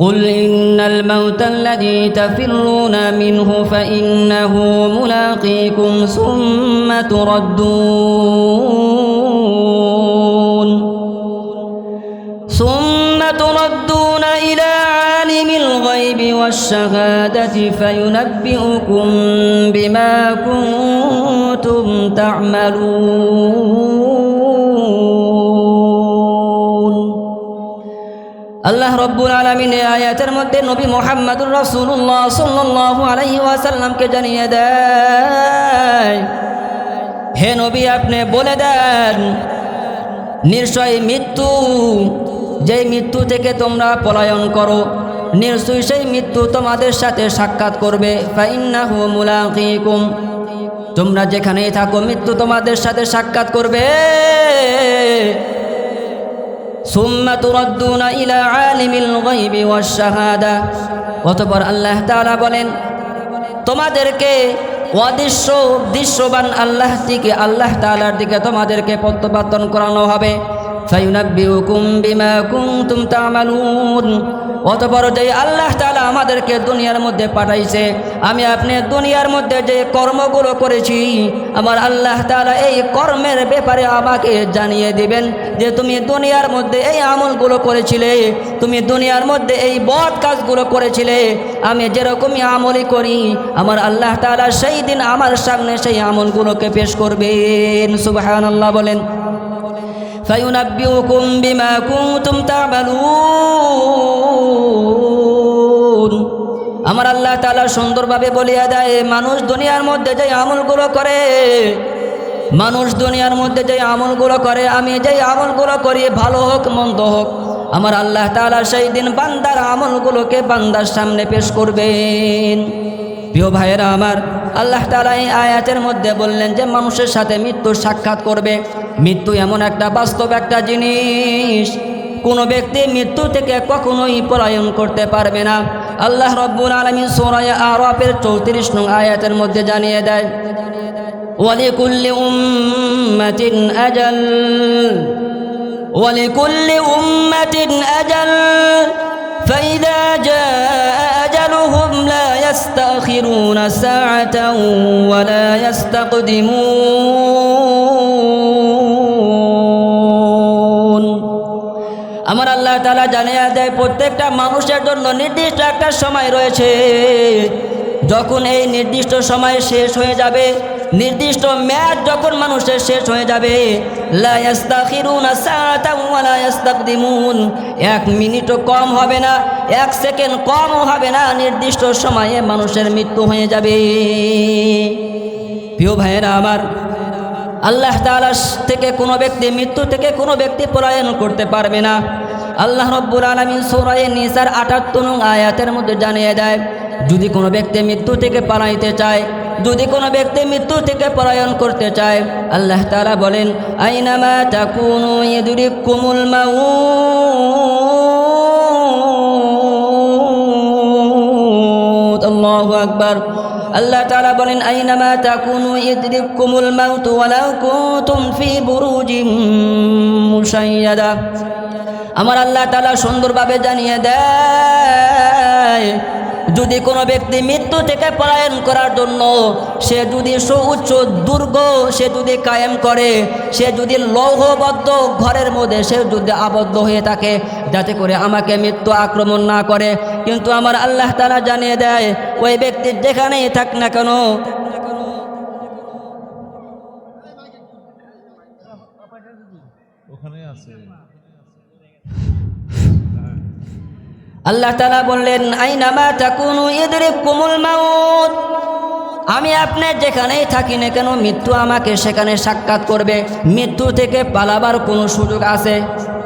قل إن الموت الذي تفرون منه فإنه ملاقيكم ثم تردون ثم تردون إلى عالم الغيب والشهادة فينبئكم بما كنتم تعملون আল্লাহ রব্বুল আলমিন আয়াতের মধ্যে নবী মোহাম্মদুর রসুল্লাহ সাল্লাহ আলাইহি ওয়াসাল্লামকে জানিয়ে দেয়, হে নবী, আপনি বলে দেন নিশ্চয় মৃত্যু, যেই মৃত্যু থেকে তোমরা পলায়ন করো, নিশ্চয়ই সেই মৃত্যু তোমাদের সাথে সাক্ষাৎ করবে তোমরা যেখানেই থাকো মৃত্যু তোমাদের সাথে সাক্ষাৎ করবে। সুম্মা تردون ইলা عالم الغيب والشهادة অতঃপর আল্লাহ তাআলা বলেন, তোমাদেরকে অদৃশ্য, দৃশ্যবান আল্লাহ থেকে আল্লাহ তাআলার দিকে তোমাদেরকে প্রত্যাবর্তন করানো হবে। ফায়ুনাব্বিউকুম বিমা কুনতুম তা'মালুন। অতপর যে আল্লাহ তাআলা আমাদেরকে দুনিয়ার মধ্যে পাঠাইছে, আমি আপনি দুনিয়ার মধ্যে যে কর্মগুলো করেছি, আমার আল্লাহ তাআলা এই কর্মের ব্যাপারে আমাকে জানিয়ে দিবেন যে তুমি দুনিয়ার মধ্যে এই আমলগুলো করেছিলে, তুমি দুনিয়ার মধ্যে এই বদ কাজগুলো করেছিলে, আমি যেরকমই আমলই করি, আমার আল্লাহ তাআলা সেই দিন আমার সামনে সেই আমলগুলোকে পেশ করবেন। সুবহানাল্লাহ বলেন। فينبئكم بما كنتم تعملون আমার আল্লাহ তাআলা সুন্দরভাবে বলিয়া দেয় মানুষ দুনিয়ার মধ্যে যে আমলগুলো করে মানুষ দুনিয়ার মধ্যে যে আমলগুলো করে আমি যে আমলগুলো করি ভালো হোক মন্দ হোক আমার আল্লাহ তাআলা সেই দিন বান্দার আমলগুলোকে বান্দার সামনে পেশ করবেন প্রিয় ভাইয়েরা আমার আল্লাহ তালা এই আয়াতের মধ্যে বললেন যে মানুষের সাথে মৃত্যুর সাক্ষাৎ করবে মৃত্যু এমন একটা বাস্তব একটা জিনিস কোনো ব্যক্তি মৃত্যু থেকে কখনোই পলায়ন করতে পারবে না আল্লাহ রব্বুল আলমী সোরায় আরবের চৌত্রিশ নং আয়াতের মধ্যে জানিয়ে দেয় ولكل أمة أجل ولكل أمة أجل فإذا جاء أجلهم لا يستأخرون ساعة ولا يستقدمون আমার আল্লাহ তালা জানিয়ে দেয় প্রত্যেকটা মানুষের জন্য নির্দিষ্ট একটা সময় রয়েছে যখন এই নির্দিষ্ট সময় শেষ হয়ে যাবে, নির্দিষ্ট ম্যাচ যখন মানুষের শেষ হয়ে যাবে এক মিনিটও কম হবে না, এক সেকেন্ড কমও হবে না, নির্দিষ্ট সময়ে মানুষের মৃত্যু হয়ে যাবে। প্রিয় ভাইয়েরা আমার, আল্লাহ তাআলা থেকে কোনো ব্যক্তি, মৃত্যু থেকে কোনো ব্যক্তি পলায়ন করতে পারবে না। আল্লাহ রব্বুল আলামিন সূরা নিসার 78 নং আয়াতের মধ্যে জানিয়ে দেয় যদি কোনো ব্যক্তি মৃত্যু থেকে পালাইতে চায়, যদি কোনো ব্যক্তি মৃত্যু থেকে পলায়ন করতে চায়, আল্লাহ তাআলা বলেন, আইনামা তাকুনু ইয়াদরিকুমুল মাউত। আল্লাহু আকবার। আল্লাহ তাআলা বলেন, আইনামা তাকুনু ইদরিকুমুল মাউত ওয়ালাউ কুনতুম ফি বুরুজিম মুশাইয়াদা। আমার আল্লাহ তাআলা সুন্দরভাবে জানিয়ে দেয় যদি কোনো ব্যক্তি মৃত্যু থেকে পলায়ন করার জন্য সে যদি সুউচ্চ দুর্গ, সে যদি কায়েম করে, সে যদি লৌহবদ্ধ ঘরের মধ্যে, সে যদি আবদ্ধ হয়ে থাকে, যাতে করে আমাকে মৃত্যু আক্রমণ না করে। কিন্তু আমার আল্লাহ তারা জানিয়ে দেয়, ওই ব্যক্তি যেখানেই থাক না কেন ওখানে আছে আল্লাহ তালা বললেন আইনামা তাকুনু ইদরিকুমুল মাউত? আমি আপনি যেখানেই থাকি না কেন, মৃত্যু আমাকে সেখানে সাক্ষাৎ করবে। মৃত্যু থেকে পালাবার কোনো সুযোগ আছে?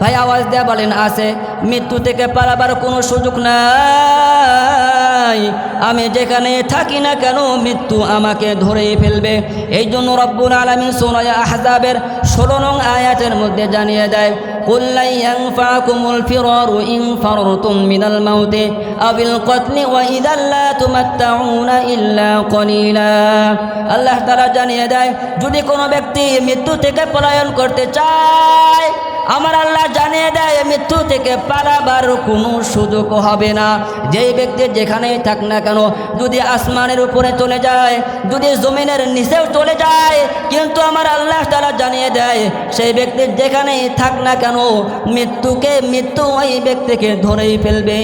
ভাই, আওয়াজ দেয়া বলেন, আছে। মৃত্যু থেকে পালাবার কোনো সুযোগ নাই। আমি যেখানে থাকি না কেন, মৃত্যু আমাকে ধরেই ফেলবে। এই জন্য রব্বুল আলমী সোনায় আহজাবের ষোলো নং আয়াতের মধ্যে জানিয়ে দেয় قل لن ينفعكم الفرار إن فررتم من الموت أو القتل وإذا لا تمتعون إلا قليلا আল্লাহ তারা জানিয়ে দেয় যদি কোনো ব্যক্তি মৃত্যু থেকে পলায়ন করতে চায় আমার আল্লাহ জানিয়ে দেয় মৃত্যু থেকে পালাবার কোনো সুযোগ হবে না। যেই ব্যক্তি যেখানেই থাক না কেন, যদি আসমানের উপরে চলে যায়, যদি জমিনের নিচেও চলে যায়, কিন্তু আমার আল্লাহ তারা জানিয়ে দেয়, সেই ব্যক্তি যেখানেই থাক না কেন, মৃত্যুকে মৃত্যু ওই ব্যক্তিকে ধরেই ফেলবে।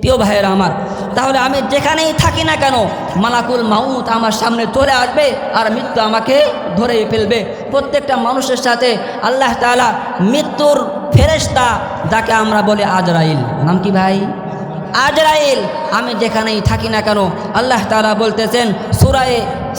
প্রিয় ভাইয়েরা আমার তাহলে আমি যেখানেই থাকি না কেন, মালাকুল মাউত আমার সামনে চলে আসবে আর মৃত্যু আমাকে ধরে ফেলবে। প্রত্যেকটা মানুষের সাথে আল্লাহ তাআলা মৃত্যুর ফেরেশতা যাকে আমরা বলি আজরাইল। নাম কি ভাই? আজরাইল। আমি যেখানেই থাকি না কেন, আল্লাহ তালা বলতেছেন, সুরায়ে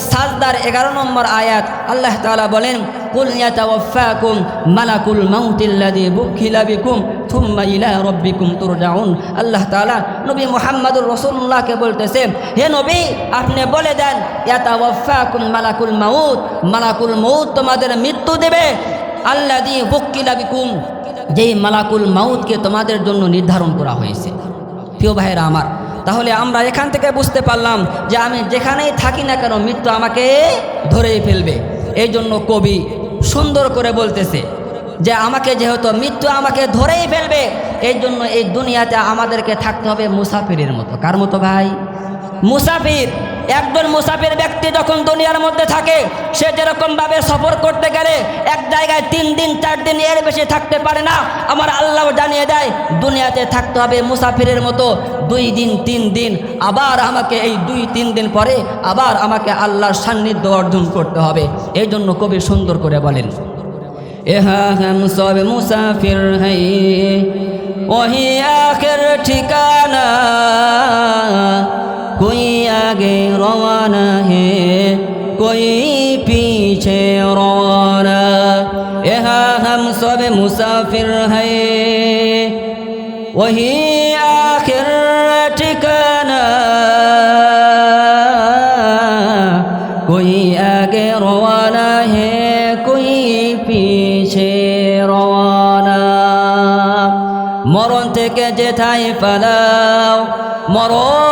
সাজদার এগারো নম্বর আয়াত, আল্লাহ তালা বলেন কুল ইয়াতাওয়াফাকুম মালাকুল মাউতিল্লাযী বুকিলা বিকুম থুম্মা ইলা রব্বিকুম তুরজাউন আল্লাহ তাআলা নবী মুহাম্মদুর রাসূলুল্লাহকে বলতেছেন হে নবী, আপনি বলে দেন, ইয়াতাওয়াফাকুম মালাকুল মাউত মালাকুল মাউত তোমাদের মৃত্যু দেবে। আল্লাযী বুকিলা বিকুম, যেই মালাকুল মাউতকে তোমাদের জন্য নির্ধারণ করা হয়েছে। প্রিয় ভাইয়েরা আমার, তাহলে আমরা এখান থেকে বুঝতে পারলাম যে আমি যেখানেই থাকি না কেন মৃত্যু আমাকে ধরেই ফেলবে। এই জন্য কবি সুন্দর করে বলতেছে যে আমাকে যেহেতু মৃত্যু আমাকে ধরেই ফেলবে, এই জন্য এই দুনিয়াতে আমাদেরকে থাকতে হবে মুসাফিরের মতো। কার মতো ভাই? মুসাফির। একজন মুসাফির ব্যক্তি যখন দুনিয়ার মধ্যে থাকে, সে যেরকমভাবে সফর করতে গেলে এক জায়গায় তিন দিন, চার দিন এর বেশি থাকতে পারে না। আমার আল্লাহ জানিয়ে দেয়, দুনিয়াতে থাকতে হবে মুসাফিরের মতো দুই দিন, তিন দিন। আবার আমাকে এই দুই, তিন দিন পরে আবার আমাকে আল্লাহর সান্নিধ্য অর্জন করতে হবে। এই জন্য কবি সুন্দর করে বলেন সব মুসাফির ওহি আখের ঠিকানা कोई आगे रवाना है कोई पीछे रवाना यहाँ हम सब मुसाफिर हैं वही आखिर ठिकाना कोई आगे रवाना है कोई পিছে রওয়ানা মরণ থেকে যেথায় পালাও মরণ তোমায় লইবে ঘিরি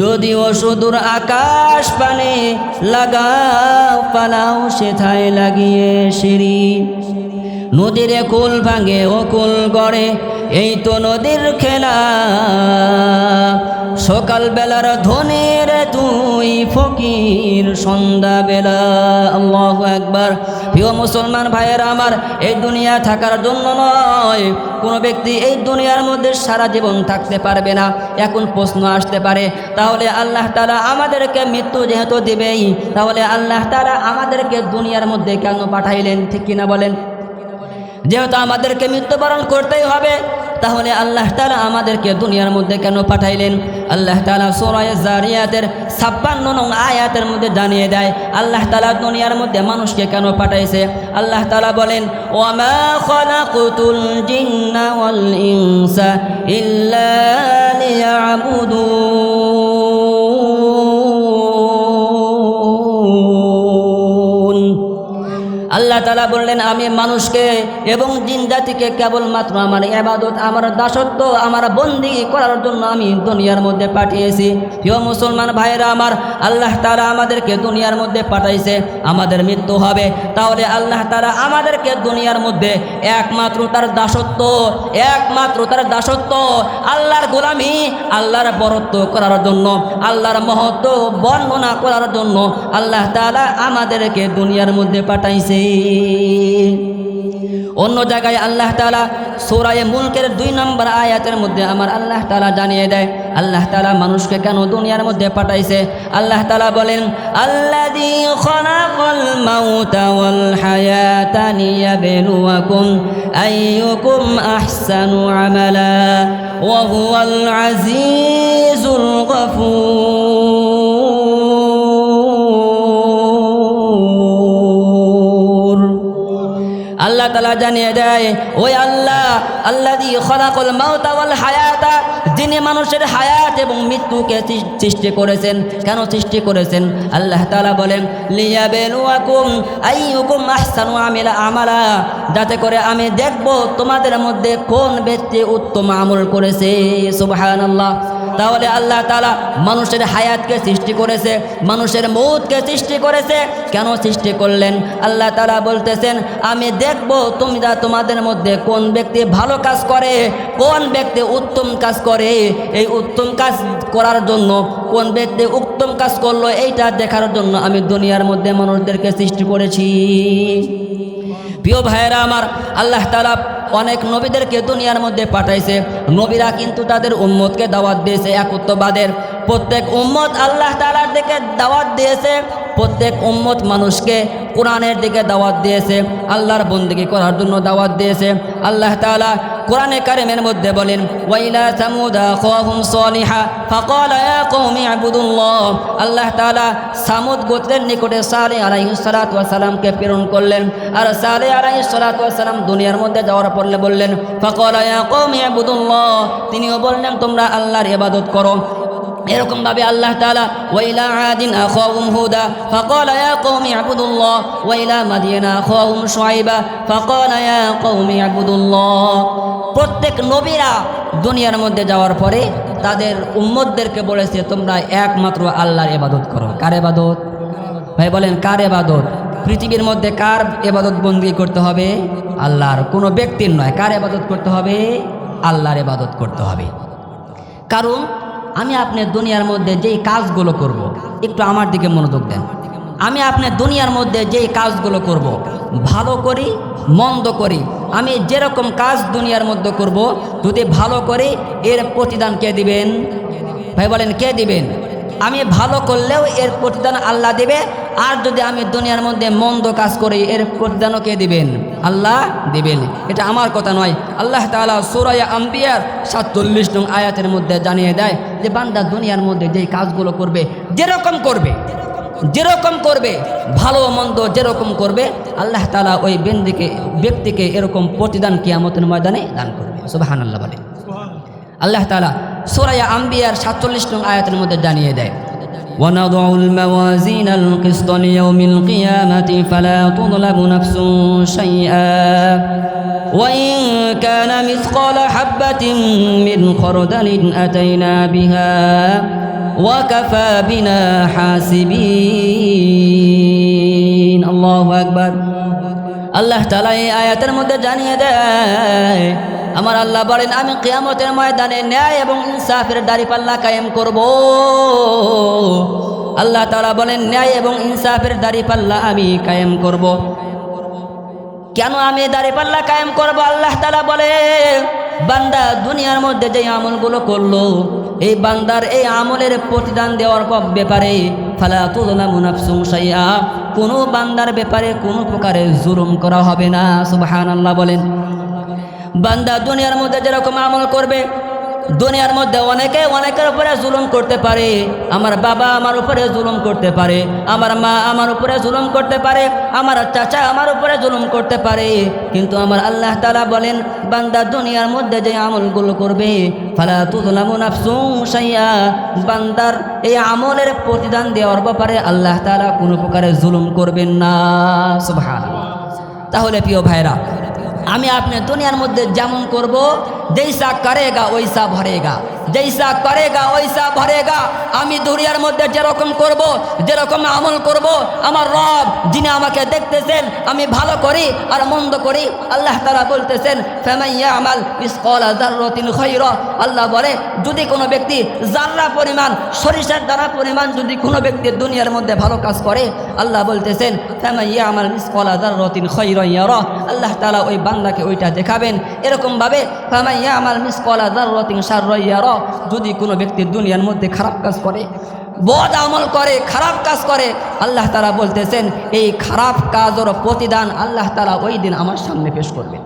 যদিও সুদূর আকাশ পানে লাগাও, পালাও সেথায় লাগিয়ে সিঁড়ি। নদীরে কুল ভাঙে, ও কুল গড়ে এই তো নদীর খেলা। সকাল বেলার ধনের তুই ফকির সন্ধ্যা বেলা আল্লাহ একবার প্রিয় মুসলমান ভাইয়ের আমার, এই দুনিয়া থাকার জন্য নয়। কোনো ব্যক্তি এই দুনিয়ার মধ্যে সারা জীবন থাকতে পারবে না। এখন প্রশ্ন আসতে পারে, তাহলে আল্লাহ তালা আমাদেরকে মৃত্যু যেহেতু দিবেই, তাহলে আল্লাহ তালা আমাদেরকে দুনিয়ার মধ্যে কেন পাঠাইলেন? ঠিক কিনা বলেন? যেহেতু আমাদেরকে মৃত্যুবরণ করতেই হবে তাহলে আল্লাহ তালা আমাদেরকে দুনিয়ার মধ্যে কেন পাঠাইলেন? আল্লাহ তালা সোরায় জারিয়াতের ছাপ্পান্ন নং আয়াতের মধ্যে জানিয়ে দেয়, আল্লাহ তালা দুনিয়ার মধ্যে মানুষকে কেন পাঠাইছে? আল্লাহ তালা বলেন ওয়াল ইনসা ইল্লা লিয়াবুদুন। আল্লাহ তালা বললেন, আমি মানুষকে এবং জিন জাতিকে কেবলমাত্র আমার এবাদত আমার দাসত্ব, আমার বন্দি করার জন্য আমি দুনিয়ার মধ্যে পাঠিয়েছি। প্রিয় মুসলমান ভাইয়েরা আমার, আল্লাহ তালা আমাদেরকে দুনিয়ার মধ্যে পাঠাইছে, আমাদের মৃত্যু হবে। তাহলে আল্লাহ তালা আমাদেরকে দুনিয়ার মধ্যে একমাত্র তার দাসত্ব, একমাত্র তার দাসত্ব, আল্লাহর গোলামি, আল্লাহর বরত্ব করার জন্য, আল্লাহর মহত্ব বর্ণনা করার জন্য আল্লাহ তালা আমাদেরকে দুনিয়ার মধ্যে পাঠাইছে। অন্য জায়গায় আল্লাহ তালা সোরায়ে মুলকের দুই নম্বর আয়াতের মধ্যে আমার আল্লাহ তালা জানিয়ে দেয়, আল্লাহ তালা মানুষকে কেন দুনিয়ার মধ্যে পাঠাইছে? আল্লাহ তালা বলেন, আল্লাযী তালা জানিয়ে দেয়, ওই আল্লাহ আল্লাহ দি খলাকল মাউতা ওয়াল হায়াতা, যিনি মানুষের হায়াত এবং মৃত্যুকে সৃষ্টি করেছেন। কেন সৃষ্টি করেছেন? আল্লাহ তালা বলেন, লিয়াবেলুয়াকুম আইয়ুকুম আহসানু আমিলা আমালা। যাতে করে আমি দেখব তোমাদের মধ্যে কোন ব্যক্তি উত্তম আমল করেছে। সুবহানাল্লাহ। তাহলে আল্লাহ তালা মানুষের হায়াতকে সৃষ্টি করেছে, মানুষের মৌতকে সৃষ্টি করেছে। কেন সৃষ্টি করলেন? আল্লাহ তালা বলতেছেন, আমি দেখব তোমরা তোমাদের মধ্যে কোন ব্যক্তি ভালো কাজ করে, কোন ব্যক্তি উত্তম কাজ করে। এই উত্তম কাজ করার জন্য, কোন ব্যক্তি উত্তম কাজ করল, এইটা দেখার জন্য আমি দুনিয়ার মধ্যে মানুষদেরকে সৃষ্টি করেছি। প্রিয় ভাইয়েরা আমার, আল্লাহ তালা অনেক নবীদেরকে দুনিয়ার মধ্যে পাঠাইছে। নবীরা কিন্তু তাদের উম্মতকে দাওয়াত দিয়েছে একত্ববাদের প্রত্যেক উম্মত আল্লাহ তালার দিকে দাওয়াত দিয়েছে। প্রত্যেক উম্মত মানুষকে কোরআনের দিকে দাওয়াত দিয়েছে, আল্লাহর বন্দিকে করার জন্য দাওয়াত দিয়েছে। আল্লাহ তাআলা কোরআনে কারিমের মধ্যে বলেন আল্লাহ তাআলা সামুদ গোত্রের নিকটে সালে আলাইহিস সালাতু প্রেরণ করলেন। আর সালে আলাইহিস সালাতু দুনিয়ার মধ্যে যাওয়ার পরে বললেন, ফাকালা ইয়া কওমি ইবুদুল্লাহ তিনিও বললেন, তোমরা আল্লাহর ইবাদত করো। এরকম ভাবে আল্লাহ তাআলা, ওয়াইলা আদিন আখাহুম হুদা ফাকালা ইয়া কওমি ইবুদুল্লাহ, ওয়াইলা মাদিয়ানা আখাহুম শুআইবা ফাকালা ইয়া কওমি ইবুদুল্লাহ। প্রত্যেক নবীরা দুনিয়ার মধ্যে যাওয়ার পরে তাদের উম্মতদেরকে বলেছে, তোমরা একমাত্র আল্লাহর ইবাদত করো। কার ইবাদত? ভাই বলেন, কার ইবাদত? পৃথিবীর মধ্যে কার এবাদত বন্দী করতে হবে? আল্লাহর, কোনো ব্যক্তির নয়। কার ইবাদত করতে হবে? আল্লাহর ইবাদত করতে হবে। কারণ আমি আপনার দুনিয়ার মধ্যে যেই কাজগুলো করব। একটু আমার দিকে মনোযোগ দেন আমি আপনার দুনিয়ার মধ্যে যেই কাজগুলো করব। ভালো করি, মন্দ করি, আমি যেরকম কাজ দুনিয়ার মধ্যে করব। যদি ভালো করি এর প্রতিদান কে দিবেন ভাই বলেন, কে দিবেন আমি ভালো করলেও এর প্রতিদান আল্লাহ দেবে। আর যদি আমি দুনিয়ার মধ্যে মন্দ কাজ করি, এর প্রতিদানও কে দিবেন? আল্লাহ দিবেন। এটা আমার কথা নয়। আল্লাহ তাআলা সুরায়া আম্বিয়ার সাতচল্লিশ নং আয়াতের মধ্যে জানিয়ে দেয় যে, বান্দা দুনিয়ার মধ্যে যেই কাজগুলো করবে, যেরকম করবে যেরকম করবে, ভালো মন্দ যেরকম করবে, আল্লাহ তালা ওই ব্যক্তিকে ব্যক্তিকে এরকম প্রতিদান কিয়ামতের ময়দানে দান করবে। সুবাহান আল্লাহ বলে। আল্লাহ তালা সুরায়া আম্বিয়ার সাতচল্লিশ নং আয়াতের মধ্যে জানিয়ে দেয় ونضع الموازين القسط ليوم القيامة فلا تظلم نفس شيئا وإن كان مثقال حبة من خردل أتينا بها وكفى بنا حاسبين الله أكبر আল্লাহ তালা এই আয়াতের মধ্যে জানিয়ে দেয় আমার আল্লাহ বলেন, আমি কেয়ামতের ময়দানে ন্যায় এবং ইনসাফের দাড়িপাল্লা কায়েম করব। আল্লাহ তালা বলেন, ন্যায় এবং ইনসাফের দাড়িপাল্লা আমি কায়েম করব। কেন আমি দাড়িপাল্লা কায়েম করব? আল্লাহ তালা বলে, বান্দা দুনিয়ার মধ্যে যে আমলগুলো করল, এই বান্দার এই আমলের প্রতিদান দেওয়ার পর ব্যাপারে ফালা তুদলা মুনাফসুম সাইয়া কোনো বান্দার ব্যাপারে কোনো প্রকারে জুলুম করা হবে না সুবাহান আল্লাহ বলেন। বান্দা দুনিয়ার মধ্যে যেরকম আমল করবে, দুনিয়ার মধ্যে অনেকে অনেকের উপরে জুলুম করতে পারে। আমার বাবা আমার উপরে জুলুম করতে পারে, আমার মা আমার উপরে জুলুম করতে পারে, আমার চাচা আমার উপরে জুলুম করতে পারে। কিন্তু আমার আল্লাহ তালা বলেন, বান্দা দুনিয়ার মধ্যে যে আমলগুলো করবে, ফালা তুদলামুন সাইয়া বান্দার এই আমলের প্রতিদান দেওয়ার ব্যাপারে আল্লাহ তালা কোনো প্রকারে জুলুম করবেন না। তাহলে প্রিয় ভাইরা আমি আপনি দুনিয়ার মধ্যে যেমন করব জৈসা করেগা, ওইসা ভরেগা। জৈসা করেগা, ওইসা ভরেগা। আমি দুনিয়ার মধ্যে যেরকম করব, যেরকম আমল করব, আমার রব যিনি আমাকে দেখতেছেন, আমি ভালো করি আর মন্দ করি। আল্লাহ তারা বলতেছেন ফেমাইয়া আমাল ইসকল জাররতিন খৈর আল্লাহ বলে, যদি কোনো ব্যক্তি জাররা পরিমাণ, সরিষার দ্বারা পরিমাণ যদি কোনো ব্যক্তি দুনিয়ার মধ্যে ভালো কাজ করে, আল্লাহ বলতেছেন ফেমাইয়া আমাল ইসকল জাররতিন খৈর ইয়ার। আল্লাহ তালা ওই বান্দাকে ওইটা দেখাবেন। এরকমভাবে ফামাইয়া আমার মিস মিসকলা জাররাতিন শাররাইয়ার যদি কোনো ব্যক্তি দুনিয়ার মধ্যে খারাপ কাজ করে, বদ আমল করে, খারাপ কাজ করে, আল্লাহ তালা বলতেছেন, এই খারাপ কাজের প্রতিদান আল্লাহ তালা ওই দিন আমার সামনে পেশ করবেন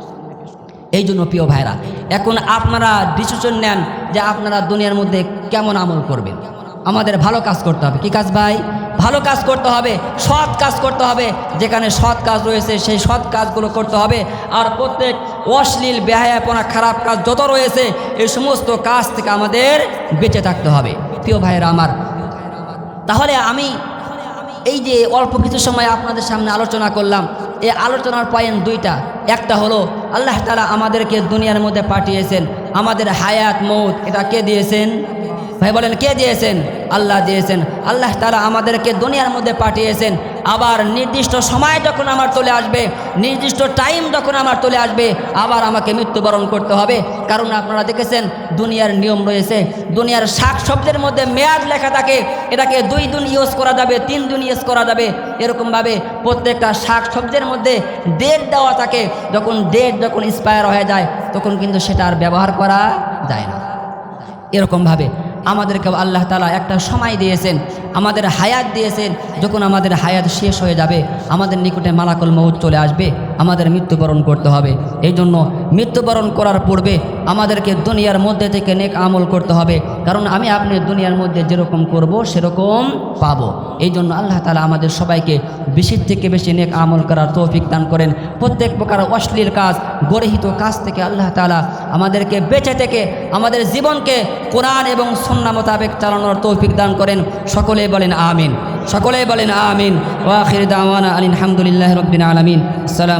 এই জন্য প্রিয় ভাইরা, এখন আপনারা ডিসিশন নেন যে আপনারা দুনিয়ার মধ্যে কেমন আমল করবেন। আমাদের ভালো কাজ করতে হবে। কি কাজ ভাই? ভালো কাজ করতে হবে, সৎ কাজ করতে হবে। যেখানে সৎ কাজ রয়েছে, সেই সৎ কাজগুলো করতে হবে। আর প্রত্যেক অশ্লীল, বেহায়াপনা, খারাপ কাজ যত রয়েছে, এই সমস্ত কাজ থেকে আমাদের বেঁচে থাকতে হবে। প্রিয় ভাইয়েরা আমার, তাহলে আমি এই যে অল্প কিছু সময় আপনাদের সামনে আলোচনা করলাম, এই আলোচনার পয়েন্ট দুইটা। একটা হলো, আল্লাহ তালা আমাদেরকে দুনিয়ার মধ্যে পাঠিয়েছেন, আমাদের হায়াত, মৌত, এটা কে দিয়েছেন? ভাই বলেন, কে দিয়েছেন? আল্লাহ দিয়েছেন। আল্লাহ তারা আমাদেরকে দুনিয়ার মধ্যে পাঠিয়েছেন। আবার নির্দিষ্ট সময় যখন আমার চলে আসবে, নির্দিষ্ট টাইম যখন আমার চলে আসবে, আবার আমাকে মৃত্যুবরণ করতে হবে। কারণ আপনারা দেখেছেন, দুনিয়ার নিয়ম রয়েছে। দুনিয়ার শাক শব্দের মধ্যে মেয়াদ লেখা থাকে। এটাকে দুই দিন ইউজ করা যাবে, তিন দিন ইউজ করা যাবে। এরকমভাবে প্রত্যেকটা শাক শব্দের মধ্যে ডেট দেওয়া থাকে। যখন ডেট যখন এক্সপায়ার হয়ে যায়, তখন কিন্তু সেটা আর ব্যবহার করা যায় না। এরকমভাবে আমাদেরকে আল্লাহ তালা একটা সময় দিয়েছেন, আমাদের হায়াত দিয়েছেন, যখন আমাদের হায়াত শেষ হয়ে যাবে, আমাদের নিকটে মালাকল মৌত চলে আসবে। আমাদের মৃত্যুবরণ করতে হবে। এই জন্য মৃত্যুবরণ করার পূর্বে আমাদেরকে দুনিয়ার মধ্যে থেকে নেক আমল করতে হবে। কারণ আমি আপনি দুনিয়ার মধ্যে যেরকম করব, সেরকম পাব। এই জন্য আল্লাহ তালা আমাদের সবাইকে বেশির থেকে বেশি নেক আমল করার তৌফিক দান করেন। প্রত্যেক প্রকার অশ্লীল কাজ, গরহিত কাজ থেকে আল্লাহ তালা আমাদেরকে বেঁচে থেকে আমাদের জীবনকে কোরআন এবং সন্না মোতাবেক চালানোর তৌফিক দান করেন। সকলে বলেন আমিন। সকলে বলেন আমিন। ওয়াখির দাওয়ানা আলহামদুলিল্লাহ রবিন আলমিন।